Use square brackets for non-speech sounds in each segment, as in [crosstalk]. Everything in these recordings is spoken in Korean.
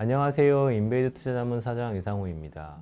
안녕하세요. 인베이드 투자자문 사장 이상호입니다.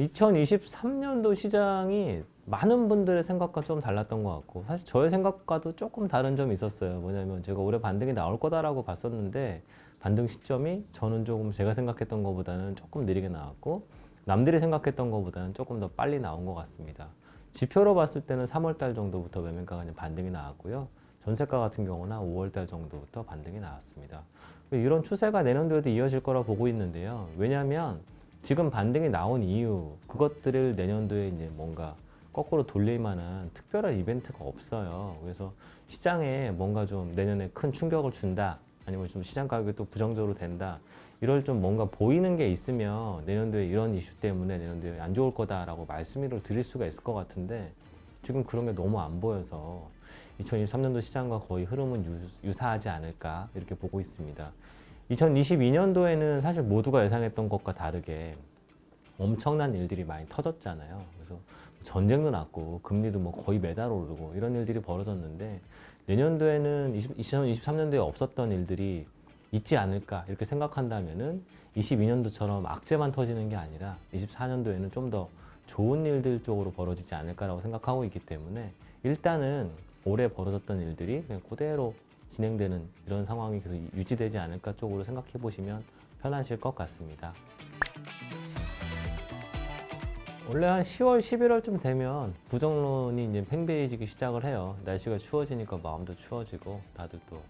2023년도 시장이 많은 분들의 생각과 좀 달랐던 것 같고 사실 저의 생각과도 조금 다른 점이 있었어요. 뭐냐면 제가 올해 반등이 나올 거다라고 봤었는데 반등 시점이 저는 조금 제가 생각했던 것보다는 조금 느리게 나왔고 남들이 생각했던 것보다는 조금 더 빨리 나온 것 같습니다. 지표로 봤을 때는 3월 달 정도부터 매매가가 반등이 나왔고요. 전세가 같은 경우는 5월달 정도부터 반등이 나왔습니다. 이런 추세가 내년도에도 이어질 거라 보고 있는데요. 왜냐하면 지금 반등이 나온 이유 그것들을 내년도에 이제 뭔가 거꾸로 돌릴 만한 특별한 이벤트가 없어요. 그래서 시장에 뭔가 좀 내년에 큰 충격을 준다. 아니면 좀 시장 가격이 또 부정적으로 된다. 이럴 좀 뭔가 보이는 게 있으면 내년도에 이런 이슈 때문에 내년도에 안 좋을 거다라고 말씀을 드릴 수가 있을 것 같은데 지금 그런 게 너무 안 보여서 2023년도 시장과 거의 흐름은 유, 유사하지 않을까 이렇게 보고 있습니다. 2022년도에는 사실 모두가 예상했던 것과 다르게 엄청난 일들이 많이 터졌잖아요. 그래서 전쟁도 났고 금리도 뭐 거의 매달 오르고 이런 일들이 벌어졌는데 내년도에는 20, 2023년도에 없었던 일들이 있지 않을까 이렇게 생각한다면은 22년도처럼 악재만 터지는 게 아니라 24년도에는 좀 더 좋은 일들 쪽으로 벌어지지 않을까라고 생각하고 있기 때문에 일단은 올해 벌어졌던 일들이 그냥 그대로 진행되는 이런 상황이 계속 유지되지 않을까 쪽으로 생각해 보시면 편하실 것 같습니다. 원래 한 10월, 11월쯤 되면 부정론이 이제 팽배해지기 시작을 해요. 날씨가 추워지니까 마음도 추워지고 다들 또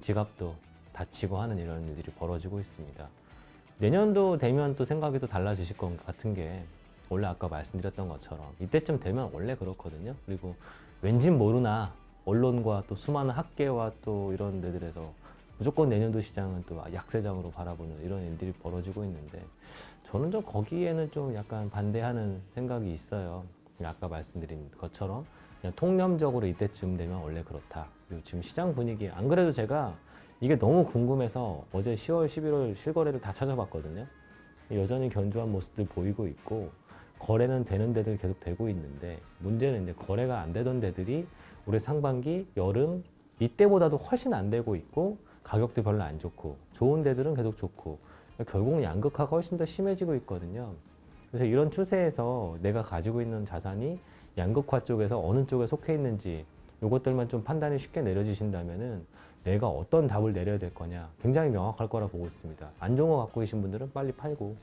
지갑도 다치고 하는 이런 일들이 벌어지고 있습니다. 내년도 되면 또 생각이 또 달라지실 것 같은 게 원래 아까 말씀드렸던 것처럼 이때쯤 되면 원래 그렇거든요. 그리고 왠지 모르나 언론과 또 수많은 학계와 또 이런 데들에서 무조건 내년도 시장은 또 약세장으로 바라보는 이런 일들이 벌어지고 있는데 저는 좀 거기에는 좀 약간 반대하는 생각이 있어요. 아까 말씀드린 것처럼 그냥 통념적으로 이때쯤 되면 원래 그렇다. 그리고 지금 시장 분위기 안 그래도 제가 이게 너무 궁금해서 어제 10월, 11월 실거래를 다 찾아봤거든요. 여전히 견조한 모습들 보이고 있고 거래는 되는 데들 계속 되고 있는데 문제는 이제 거래가 안 되던 데들이 올해 상반기, 여름 이때보다도 훨씬 안 되고 있고 가격도 별로 안 좋고 좋은 데들은 계속 좋고 결국은 양극화가 훨씬 더 심해지고 있거든요. 그래서 이런 추세에서 내가 가지고 있는 자산이 양극화 쪽에서 어느 쪽에 속해 있는지 이것들만 좀 판단이 쉽게 내려지신다면은 내가 어떤 답을 내려야 될 거냐 굉장히 명확할 거라 보고 있습니다. 안 좋은 거 갖고 계신 분들은 빨리 팔고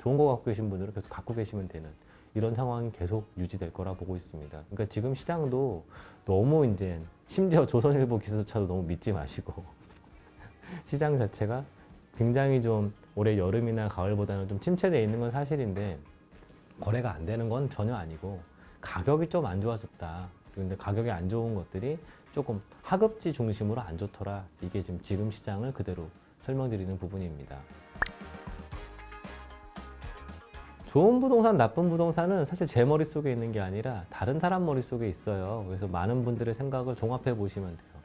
좋은 거 갖고 계신 분들은 계속 갖고 계시면 되는 이런 상황이 계속 유지될 거라 보고 있습니다. 그러니까 지금 시장도 너무 이제 심지어 조선일보 기사조차도 너무 믿지 마시고 [laughs] 시장 자체가 굉장히 좀 올해 여름이나 가을보다는 좀 침체되어 있는 건 사실인데 거래가 안 되는 건 전혀 아니고 가격이 좀 안 좋아졌다. 근데 가격이 안 좋은 것들이 조금 하급지 중심으로 안 좋더라. 이게 지금 지금 시장을 그대로 설명드리는 부분입니다. 좋은 부동산, 나쁜 부동산은 사실 제 머릿속에 있는 게 아니라 다른 사람 머릿속에 있어요. 그래서 많은 분들의 생각을 종합해 보시면 돼요.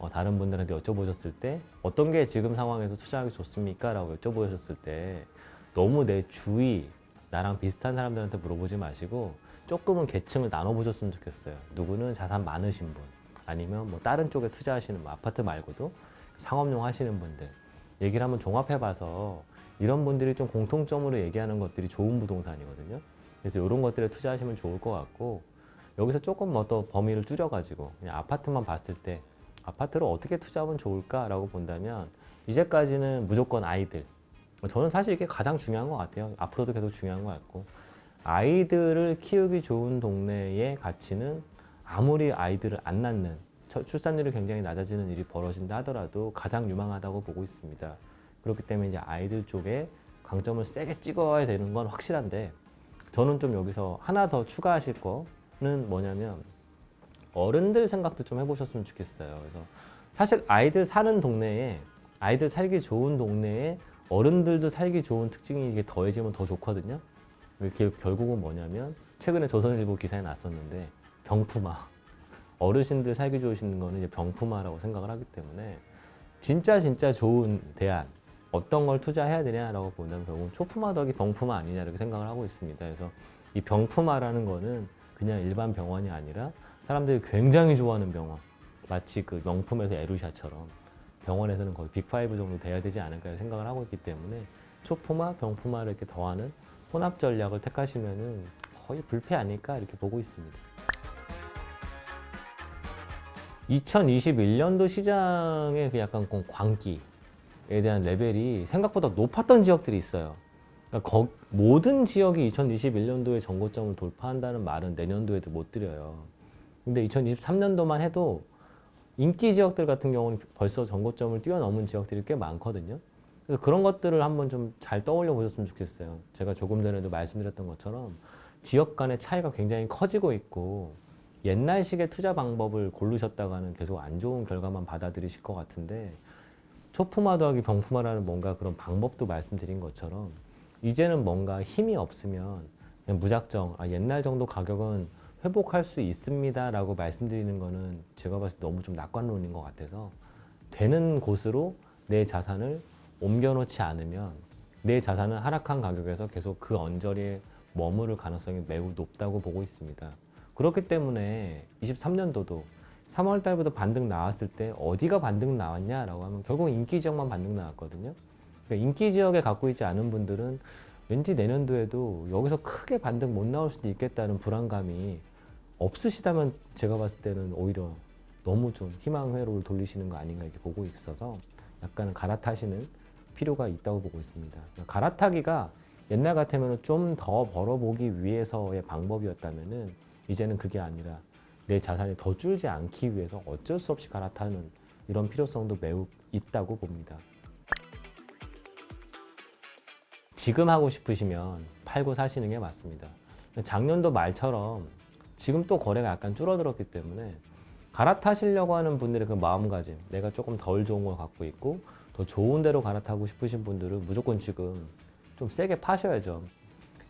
어, 다른 분들한테 여쭤보셨을 때 어떤 게 지금 상황에서 투자하기 좋습니까? 라고 여쭤보셨을 때 너무 내 주위, 나랑 비슷한 사람들한테 물어보지 마시고 조금은 계층을 나눠보셨으면 좋겠어요. 누구는 자산 많으신 분, 아니면 뭐 다른 쪽에 투자하시는 뭐 아파트 말고도 상업용 하시는 분들 얘기를 한번 종합해봐서 이런 분들이 좀 공통점으로 얘기하는 것들이 좋은 부동산이거든요. 그래서 이런 것들에 투자하시면 좋을 것 같고 여기서 조금 뭐 더 범위를 줄여가지고 그냥 아파트만 봤을 때 아파트를 어떻게 투자하면 좋을까라고 본다면 이제까지는 무조건 아이들. 저는 사실 이게 가장 중요한 것 같아요. 앞으로도 계속 중요한 것 같고 아이들을 키우기 좋은 동네의 가치는 아무리 아이들을 안 낳는 처- 출산율이 굉장히 낮아지는 일이 벌어진다 하더라도 가장 유망하다고 보고 있습니다. 그렇기 때문에 이제 아이들 쪽에 강점을 세게 찍어야 되는 건 확실한데 저는 좀 여기서 하나 더 추가하실 거는 뭐냐면 어른들 생각도 좀 해보셨으면 좋겠어요. 그래서 사실 아이들 사는 동네에 아이들 살기 좋은 동네에 어른들도 살기 좋은 특징이 이게 더해지면 더 좋거든요. 이게 결국은 뭐냐면 최근에 조선일보 기사에 났었는데 병품화 어르신들 살기 좋으신 거는 이제 병품화라고 생각을 하기 때문에 진짜 진짜 좋은 대안 어떤 걸 투자해야 되냐라고 본다면 결국은 초품화 덕이 병품화 아니냐 이렇게 생각을 하고 있습니다. 그래서 이 병품화라는 거는 그냥 일반 병원이 아니라 사람들이 굉장히 좋아하는 병원 마치 그 명품에서 에루샤처럼 병원에서는 거의 빅5 정도 돼야 되지 않을까 생각을 하고 있기 때문에 초품화, 병품화를 이렇게 더하는 혼합 전략을 택하시면은 거의 불패 아닐까 이렇게 보고 있습니다. 2021년도 시장의 그 약간 그 광기에 대한 레벨이 생각보다 높았던 지역들이 있어요. 그러니까 거- 모든 지역이 2021년도에 정고점을 돌파한다는 말은 내년도에도 못 드려요. 근데 2023년도만 해도 인기 지역들 같은 경우는 벌써 정고점을 뛰어넘은 지역들이 꽤 많거든요. 그래서 그런 것들을 한번 좀 잘 떠올려 보셨으면 좋겠어요. 제가 조금 전에도 말씀드렸던 것처럼 지역 간의 차이가 굉장히 커지고 있고 옛날식의 투자 방법을 고르셨다가는 계속 안 좋은 결과만 받아들이실 것 같은데 초품화 더하기 병품화라는 뭔가 그런 방법도 말씀드린 것처럼 이제는 뭔가 힘이 없으면 무작정 아, 옛날 정도 가격은 회복할 수 있습니다라고 말씀드리는 거는 제가 봤을 때 너무 좀 낙관론인 것 같아서 되는 곳으로 내 자산을 옮겨놓지 않으면 내 자산은 하락한 가격에서 계속 그 언저리에 머무를 가능성이 매우 높다고 보고 있습니다. 그렇기 때문에 23년도도 3월 달부터 반등 나왔을 때 어디가 반등 나왔냐라고 하면 결국 인기 지역만 반등 나왔거든요. 그러니까 인기 지역에 갖고 있지 않은 분들은 왠지 내년도에도 여기서 크게 반등 못 나올 수도 있겠다는 불안감이 없으시다면 제가 봤을 때는 오히려 너무 좀 희망 회로를 돌리시는 거 아닌가 이렇게 보고 있어서 약간 갈아타시는 필요가 있다고 보고 있습니다. 그러니까 갈아타기가 옛날 같으면 좀 더 벌어보기 위해서의 방법이었다면은 이제는 그게 아니라 내 자산이 더 줄지 않기 위해서 어쩔 수 없이 갈아타는 이런 필요성도 매우 있다고 봅니다. 지금 하고 싶으시면 팔고 사시는 게 맞습니다. 작년도 말처럼 지금 또 거래가 약간 줄어들었기 때문에 갈아타시려고 하는 분들의 그 마음가짐, 내가 조금 덜 좋은 걸 갖고 있고 더 좋은 데로 갈아타고 싶으신 분들은 무조건 지금 좀 세게 파셔야죠.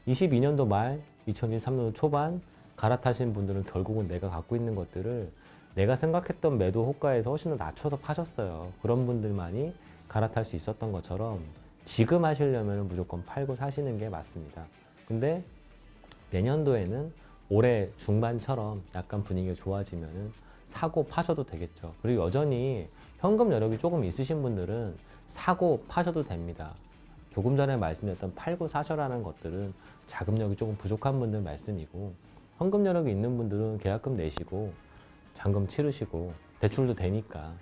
22년도 말, 2023년도 초반 갈아타신 분들은 결국은 내가 갖고 있는 것들을 내가 생각했던 매도 호가에서 훨씬 더 낮춰서 파셨어요. 그런 분들만이 갈아탈 수 있었던 것처럼 지금 하시려면 무조건 팔고 사시는 게 맞습니다. 근데 내년도에는 올해 중반처럼 약간 분위기가 좋아지면은 사고 파셔도 되겠죠. 그리고 여전히 현금 여력이 조금 있으신 분들은 사고 파셔도 됩니다. 조금 전에 말씀드렸던 팔고 사셔라는 것들은 자금력이 조금 부족한 분들 말씀이고 현금 여력이 있는 분들은 계약금 내시고 잔금 치르시고 대출도 되니까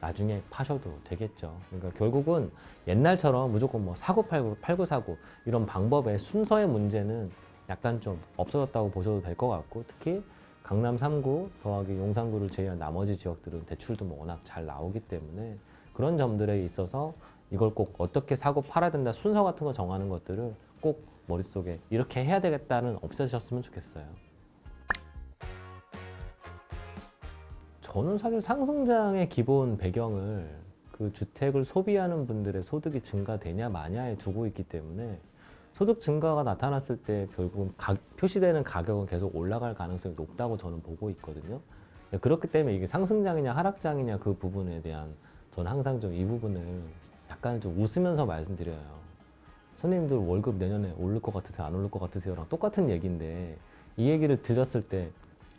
나중에 파셔도 되겠죠. 그러니까 결국은 옛날처럼 무조건 뭐 사고 팔고 팔고 사고 이런 방법의 순서의 문제는 약간 좀 없어졌다고 보셔도 될 것 같고 특히 강남 3구 더하기 용산구를 제외한 나머지 지역들은 대출도 뭐 워낙 잘 나오기 때문에 그런 점들에 있어서 이걸 꼭 어떻게 사고 팔아야 된다 순서 같은 거 정하는 것들을 꼭 머릿속에 이렇게 해야 되겠다는 없애셨으면 좋겠어요. 저는 사실 상승장의 기본 배경을 그 주택을 소비하는 분들의 소득이 증가되냐 마냐에 두고 있기 때문에 소득 증가가 나타났을 때 결국은 가- 표시되는 가격은 계속 올라갈 가능성이 높다고 저는 보고 있거든요. 네, 그렇기 때문에 이게 상승장이냐 하락장이냐 그 부분에 대한 저는 항상 좀 이 부분을 약간 좀 웃으면서 말씀드려요. 손님들 월급 내년에 오를 것 같으세요? 안 오를 것 같으세요?랑 똑같은 얘기인데 이 얘기를 들었을 때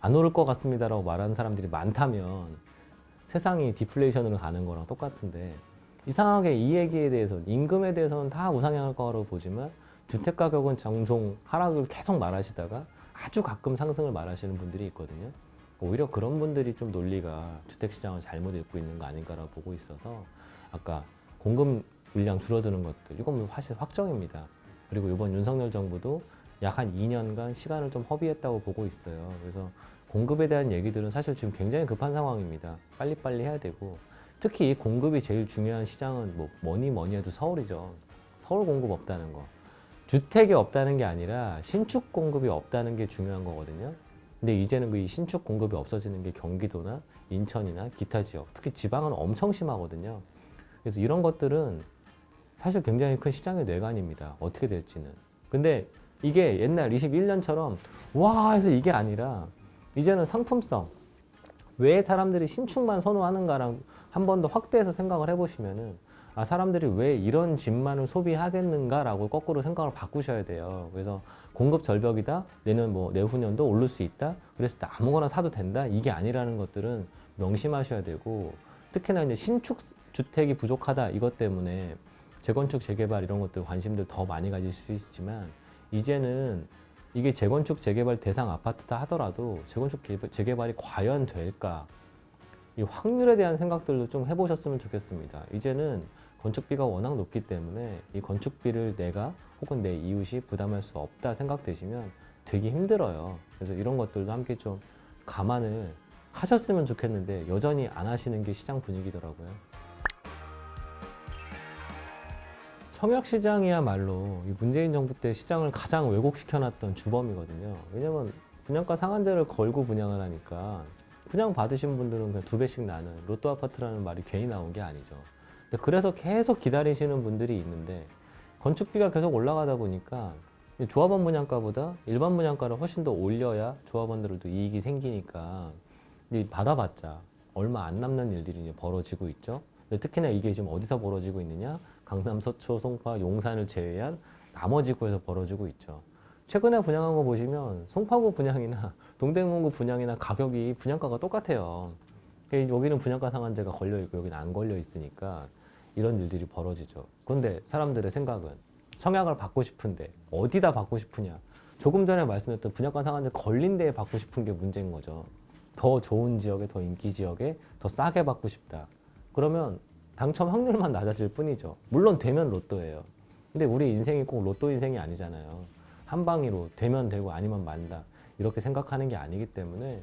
안 오를 것 같습니다라고 말하는 사람들이 많다면 세상이 디플레이션으로 가는 거랑 똑같은데 이상하게 이 얘기에 대해서 임금에 대해서는 다 우상향할 거라고 보지만 주택 가격은 종종 하락을 계속 말하시다가 아주 가끔 상승을 말하시는 분들이 있거든요. 오히려 그런 분들이 좀 논리가 주택 시장을 잘못 읽고 있는 거 아닌가라고 보고 있어서 아까 공급 물량 줄어드는 것들 이건 뭐 사실 확정입니다. 그리고 이번 윤석열 정부도 약 한 2년간 시간을 좀 허비했다고 보고 있어요. 그래서 공급에 대한 얘기들은 사실 지금 굉장히 급한 상황입니다. 빨리빨리 해야 되고 특히 이 공급이 제일 중요한 시장은 뭐 뭐니 뭐니 해도 서울이죠. 서울 공급 없다는 거. 주택이 없다는 게 아니라 신축 공급이 없다는 게 중요한 거거든요. 근데 이제는 그이 신축 공급이 없어지는 게 경기도나 인천이나 기타 지역, 특히 지방은 엄청 심하거든요. 그래서 이런 것들은 사실 굉장히 큰 시장의 뇌관입니다. 어떻게 될지는. 근데 이게 옛날 21년처럼 와 해서 이게 아니라 이제는 상품성. 왜 사람들이 신축만 선호하는가랑 한 번 더 확대해서 생각을 해보시면은 아, 사람들이 왜 이런 집만을 소비하겠는가라고 거꾸로 생각을 바꾸셔야 돼요. 그래서 공급 절벽이다. 내년 뭐 내후년도 오를 수 있다. 그랬을 때 아무거나 사도 된다. 이게 아니라는 것들은 명심하셔야 되고 특히나 이제 신축 주택이 부족하다 이것 때문에 재건축 재개발 이런 것들 관심들 더 많이 가질 수 있지만 이제는 이게 재건축 재개발 대상 아파트다 하더라도 재건축 개발- 재개발이 과연 될까 이 확률에 대한 생각들도 좀 해보셨으면 좋겠습니다. 이제는 건축비가 워낙 높기 때문에 이 건축비를 내가 혹은 내 이웃이 부담할 수 없다 생각되시면 되게 힘들어요. 그래서 이런 것들도 함께 좀 감안을 하셨으면 좋겠는데 여전히 안 하시는 게 시장 분위기더라고요. 청약 시장이야말로 이 문재인 정부 때 시장을 가장 왜곡시켜놨던 주범이거든요. 왜냐면 분양가 상한제를 걸고 분양을 하니까 분양 받으신 분들은 그냥 두 배씩 나는 로또 아파트라는 말이 괜히 나온 게 아니죠. 근데 그래서 계속 기다리시는 분들이 있는데 건축비가 계속 올라가다 보니까 이 조합원 분양가보다 일반 분양가를 훨씬 더 올려야 조합원들도 이익이 생기니까 이 받아봤자 얼마 안 남는 일들이 벌어지고 있죠. 특히나 이게 지금 어디서 벌어지고 있느냐? 강남, 서초, 송파, 용산을 제외한 나머지 구에서 벌어지고 있죠. 최근에 분양한 거 보시면 송파구 분양이나 [laughs] 동대문구 분양이나 가격이 분양가가 똑같아요. 그러니까 여기는 분양가 상한제가 걸려 있고 여기는 안 걸려 있으니까 이런 일들이 벌어지죠. 그런데 사람들의 생각은 성향을 받고 싶은데 어디다 받고 싶으냐? 조금 전에 말씀드렸던 분양가 상한제 걸린 데에 받고 싶은 게 문제인 거죠. 더 좋은 지역에 더 인기 지역에 더 싸게 받고 싶다. 그러면 당첨 확률만 낮아질 뿐이죠. 물론 되면 로또예요. 근데 우리 인생이 꼭 로또 인생이 아니잖아요. 한 방이로 되면 되고 아니면 만다. 이렇게 생각하는 게 아니기 때문에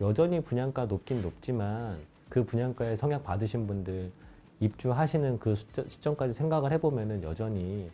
여전히 분양가 높긴 높지만 그 분양가에 성약 받으신 분들 입주하시는 그 시점까지 생각을 해보면은 여전히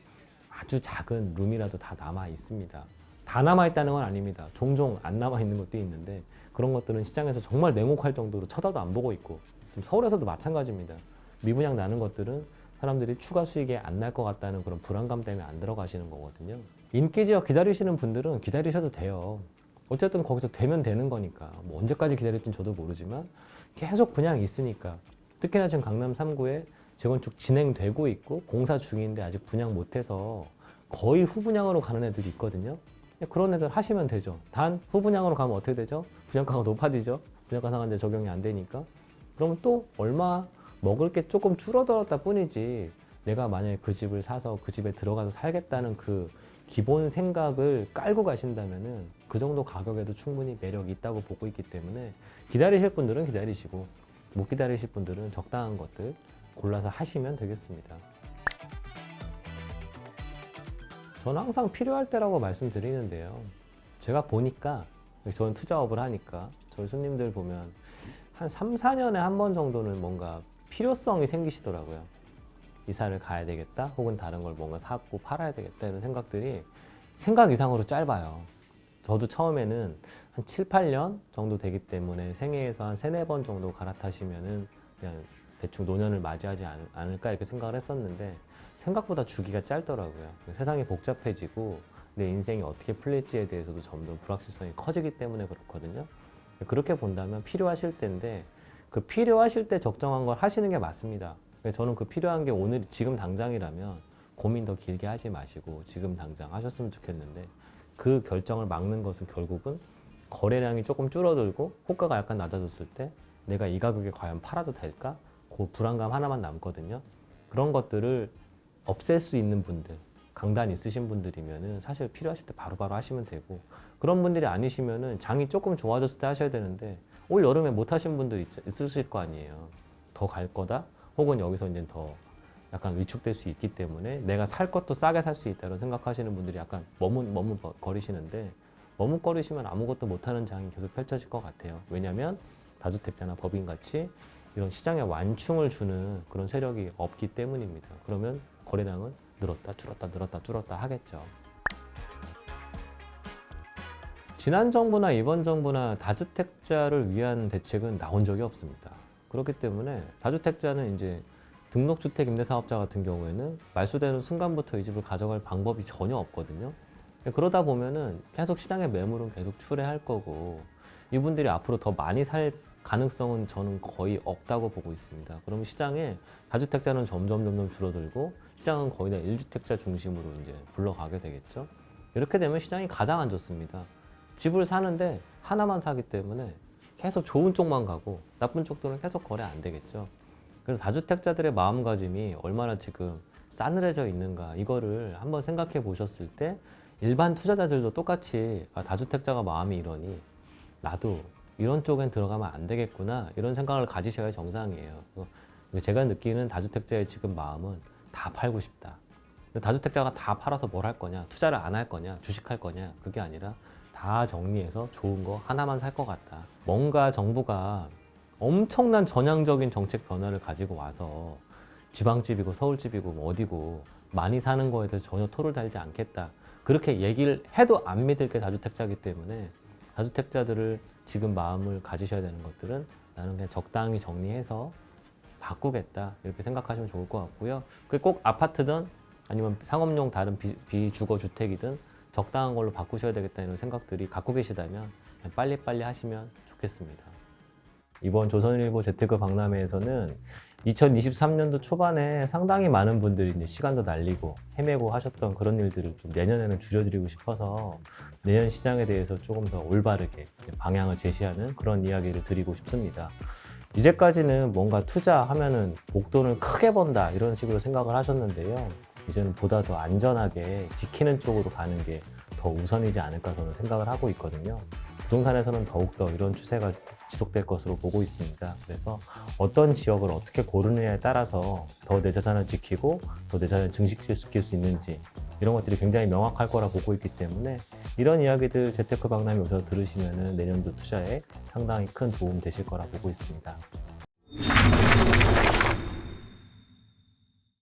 아주 작은 룸이라도 다 남아 있습니다. 다 남아 있다는 건 아닙니다. 종종 안 남아 있는 것도 있는데 그런 것들은 시장에서 정말 냉혹할 정도로 쳐다도 안 보고 있고 지금 서울에서도 마찬가지입니다. 미분양 나는 것들은 사람들이 추가 수익이 안 날 것 같다는 그런 불안감 때문에 안 들어가시는 거거든요. 인기 지역 기다리시는 분들은 기다리셔도 돼요. 어쨌든 거기서 되면 되는 거니까 뭐 언제까지 기다릴진 저도 모르지만 계속 분양이 있으니까 특히나 지금 강남 3구에 재건축 진행되고 있고 공사 중인데 아직 분양 못해서 거의 후분양으로 가는 애들이 있거든요. 그런 애들 하시면 되죠. 단 후분양으로 가면 어떻게 되죠? 분양가가 높아지죠. 분양가 상한제 적용이 안 되니까. 그러면 또 얼마 먹을 게 조금 줄어들었다 뿐이지 내가 만약에 그 집을 사서 그 집에 들어가서 살겠다는 그 기본 생각을 깔고 가신다면은 그 정도 가격에도 충분히 매력이 있다고 보고 있기 때문에 기다리실 분들은 기다리시고 못 기다리실 분들은 적당한 것들 골라서 하시면 되겠습니다. 저는 항상 필요할 때라고 말씀드리는데요. 제가 보니까 저는 투자업을 하니까 저희 손님들 보면 한 3, 4년에 한 번 정도는 뭔가 필요성이 생기시더라고요. 이사를 가야 되겠다 혹은 다른 걸 뭔가 사고 팔아야 되겠다 이런 생각들이 생각 이상으로 짧아요. 저도 처음에는 한 7, 8년 정도 되기 때문에 생애에서 한 3, 4번 정도 갈아타시면은 그냥 대충 노년을 맞이하지 않- 않을까 이렇게 생각을 했었는데 생각보다 주기가 짧더라고요. 세상이 복잡해지고 내 인생이 어떻게 풀릴지에 대해서도 점점 불확실성이 커지기 때문에 그렇거든요. 그렇게 본다면 필요하실 때인데 그 필요하실 때 적정한 걸 하시는 게 맞습니다. 그래서 저는 그 필요한 게 오늘 지금 당장이라면 고민 더 길게 하지 마시고 지금 당장 하셨으면 좋겠는데 그 결정을 막는 것은 결국은 거래량이 조금 줄어들고 호가가 약간 낮아졌을 때 내가 이 가격에 과연 팔아도 될까? 그 불안감 하나만 남거든요. 그런 것들을 없앨 수 있는 분들, 강단 있으신 분들이면은 사실 필요하실 때 바로바로 하시면 되고 그런 분들이 아니시면은 장이 조금 좋아졌을 때 하셔야 되는데 올 여름에 못 하신 분들 있, 있으실 거 아니에요. 더 갈 거다? 혹은 여기서 이제 더 약간 위축될 수 있기 때문에 내가 살 것도 싸게 살 수 있다고 생각하시는 분들이 약간 머문, 머뭇거리시는데 머뭇거리시면 아무것도 못하는 장이 계속 펼쳐질 것 같아요. 왜냐하면 다주택자나 법인 같이 이런 시장에 완충을 주는 그런 세력이 없기 때문입니다. 그러면 거래량은 늘었다 줄었다 늘었다 줄었다 하겠죠. 지난 정부나 이번 정부나 다주택자를 위한 대책은 나온 적이 없습니다. 그렇기 때문에 다주택자는 이제 등록주택 임대사업자 같은 경우에는 말소되는 순간부터 이 집을 가져갈 방법이 전혀 없거든요. 그러다 보면은 계속 시장의 매물은 계속 출회할 거고 이분들이 앞으로 더 많이 살 가능성은 저는 거의 없다고 보고 있습니다. 그러면 시장에 다주택자는 점점 점점 줄어들고 시장은 거의 다 1주택자 중심으로 이제 굴러가게 되겠죠. 이렇게 되면 시장이 가장 안 좋습니다. 집을 사는데 하나만 사기 때문에 계속 좋은 쪽만 가고 나쁜 쪽들은 계속 거래 안 되겠죠. 그래서 다주택자들의 마음가짐이 얼마나 지금 싸늘해져 있는가 이거를 한번 생각해 보셨을 때 일반 투자자들도 똑같이 아, 다주택자가 마음이 이러니 나도 이런 쪽엔 들어가면 안 되겠구나 이런 생각을 가지셔야 정상이에요. 제가 느끼는 다주택자의 지금 마음은 다 팔고 싶다. 다주택자가 다 팔아서 뭘 할 거냐, 투자를 안 할 거냐, 주식할 거냐 그게 아니라 다 정리해서 좋은 거 하나만 살 것 같다. 뭔가 정부가 엄청난 전향적인 정책 변화를 가지고 와서 지방집이고 서울집이고 뭐 어디고 많이 사는 거에 대해서 전혀 토를 달지 않겠다. 그렇게 얘기를 해도 안 믿을 게 다주택자이기 때문에 다주택자들을 지금 마음을 가지셔야 되는 것들은 나는 그냥 적당히 정리해서 바꾸겠다 이렇게 생각하시면 좋을 것 같고요. 그게 꼭 아파트든 아니면 상업용 다른 비, 비주거 주택이든 적당한 걸로 바꾸셔야 되겠다 이런 생각들이 갖고 계시다면 빨리빨리 하시면 좋겠습니다. 이번 조선일보 재테크 박람회에서는 2023년도 초반에 상당히 많은 분들이 이제 시간도 날리고 헤매고 하셨던 그런 일들을 좀 내년에는 줄여드리고 싶어서 내년 시장에 대해서 조금 더 올바르게 방향을 제시하는 그런 이야기를 드리고 싶습니다. 이제까지는 뭔가 투자하면은 목돈을 크게 번다 이런 식으로 생각을 하셨는데요. 이제는 보다 더 안전하게 지키는 쪽으로 가는 게 더 우선이지 않을까 저는 생각을 하고 있거든요. 부동산에서는 더욱더 이런 추세가 지속될 것으로 보고 있습니다. 그래서 어떤 지역을 어떻게 고르느냐에 따라서 더 내 자산을 지키고 더 내 자산을 증식시킬 수 있는지 이런 것들이 굉장히 명확할 거라 보고 있기 때문에 이런 이야기들 재테크 박람회 오셔서 들으시면 내년도 투자에 상당히 큰 도움 되실 거라 보고 있습니다.